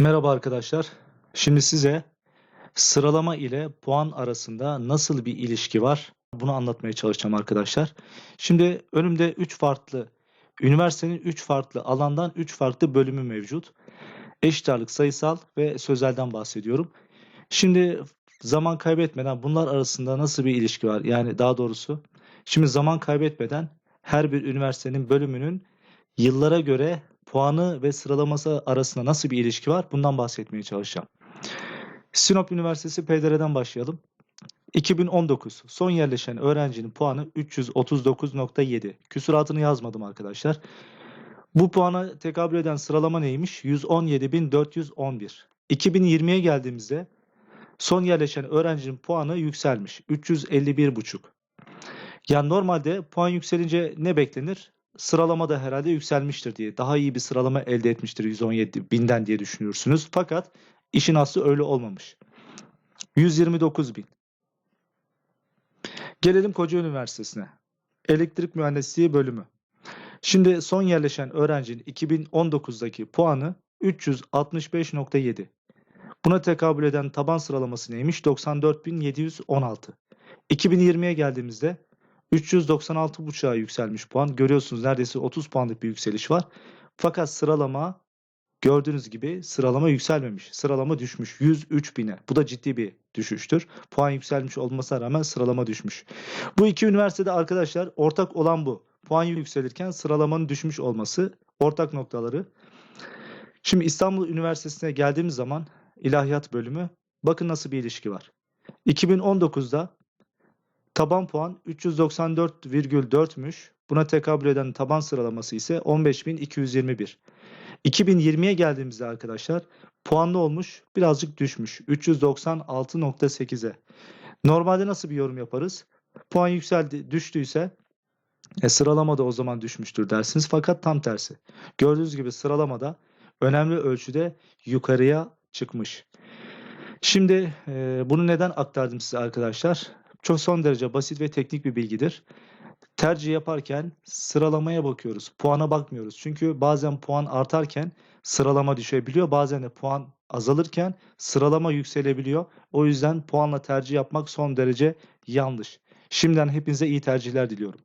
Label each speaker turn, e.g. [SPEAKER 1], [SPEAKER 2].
[SPEAKER 1] Merhaba arkadaşlar. Şimdi size sıralama ile puan arasında nasıl bir ilişki var? Bunu anlatmaya çalışacağım arkadaşlar. Şimdi önümde 3 farklı üniversitenin 3 farklı alandan 3 farklı bölümü mevcut. Eşit ağırlık, sayısal ve sözelden bahsediyorum. Şimdi zaman kaybetmeden bunlar arasında nasıl bir ilişki var? Yani daha doğrusu şimdi zaman kaybetmeden her bir üniversitenin bölümünün yıllara göre puanı ve sıralaması arasında nasıl bir ilişki var? Bundan bahsetmeye çalışacağım. Sinop Üniversitesi PDR'den başlayalım. 2019 son yerleşen öğrencinin puanı 339.7. Küsuratını yazmadım arkadaşlar. Bu puana tekabül eden sıralama neymiş? 117.411. 2020'ye geldiğimizde son yerleşen öğrencinin puanı yükselmiş. 351.5. Yani normalde puan yükselince ne beklenir? Sıralama da herhalde yükselmiştir diye. Daha iyi bir sıralama elde etmiştir 117 binden diye düşünüyorsunuz. Fakat işin aslı öyle olmamış. 129 bin. Gelelim Koca Üniversitesi'ne. Elektrik Mühendisliği bölümü. Şimdi son yerleşen öğrencinin 2019'daki puanı 365.7. Buna tekabül eden taban sıralaması neymiş? 94.716. 2020'ye geldiğimizde 396.5'a yükselmiş puan. Görüyorsunuz neredeyse 30 puanlık bir yükseliş var. Fakat sıralama gördüğünüz gibi sıralama yükselmemiş. Sıralama düşmüş 103 bine. Bu da ciddi bir düşüştür. Puan yükselmiş olmasına rağmen sıralama düşmüş. Bu iki üniversitede arkadaşlar ortak olan bu. Puan yükselirken sıralamanın düşmüş olması ortak noktaları. Şimdi İstanbul Üniversitesi'ne geldiğimiz zaman ilahiyat bölümü bakın nasıl bir ilişki var. 2019'da Taban puan 394,4'müş. Buna tekabül eden taban sıralaması ise 15.221. 2020'ye geldiğimizde arkadaşlar puanlı olmuş birazcık düşmüş 396.8'e. Normalde nasıl bir yorum yaparız? Puan yükseldi düştüyse e, sıralamada o zaman düşmüştür dersiniz. Fakat tam tersi. Gördüğünüz gibi sıralamada önemli ölçüde yukarıya çıkmış. Şimdi e, bunu neden aktardım size arkadaşlar? Çok son derece basit ve teknik bir bilgidir. Tercih yaparken sıralamaya bakıyoruz. Puana bakmıyoruz. Çünkü bazen puan artarken sıralama düşebiliyor. Bazen de puan azalırken sıralama yükselebiliyor. O yüzden puanla tercih yapmak son derece yanlış. Şimdiden hepinize iyi tercihler diliyorum.